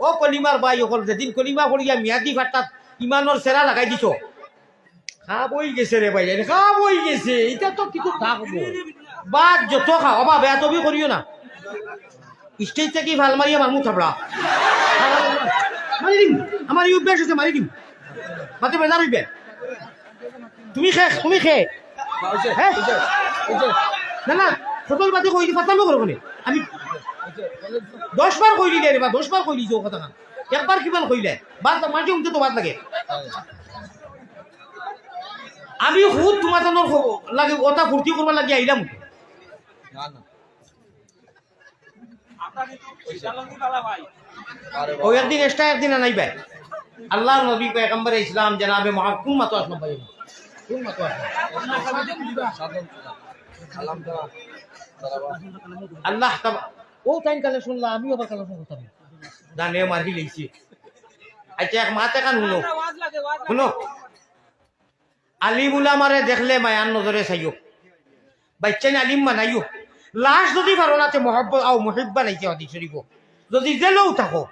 ও কলিমার by অকল যেদিন কলিমা করিয়া মিয়াদি ভাট্টাত ইমানোর সেরা লাগাই দিছ। খাব হই গেছে রে ভাই খাব হই গেছে। এটা তো কিছু থাকব বাদ যত খাও অবা বেয়া তবি করিও না। স্টেজ থেকে ভালো মারিয়া মারমু থাপড়া মারি দিম আমার এই অভ্যাস আছে মারি দিম। মাতে বেজার হইবে। তুমি খে তুমি খে। হ্যাঁ না না সতল বাদে কই করব নে আমি দশ বার কই দিলে রে বা দশ বার কই দিছো কথা একবার কিমান কইলে? লাগে। আমি খুদ তোমার জন্য লাগে, ওটা ফুর্তি করবার লাগে আইলাম ও একদিন এক্সট্রা একদিন নাই ভাই আল্লাহ নবী পেগম্বর ইসলাম জনাবে মহা কোন মাতো আসলাম ভাই কোন মাতো আসলাম আল্লাহ ও টাইম কালে শুনলাম আমিও আবার কালে শুনতাম জানে মারি লইছি আচ্ছা এক মাতে কান শুনো। শুনো। আলিম উলামারে দেখলে মায়ান নজরে চাইও। বাচ্চা আলিম মানাইও লাশ যদি ভালো না মহব্বত আও মহিব্বা নাইছে অধিক শরীফ যদি জেলেও থাকো।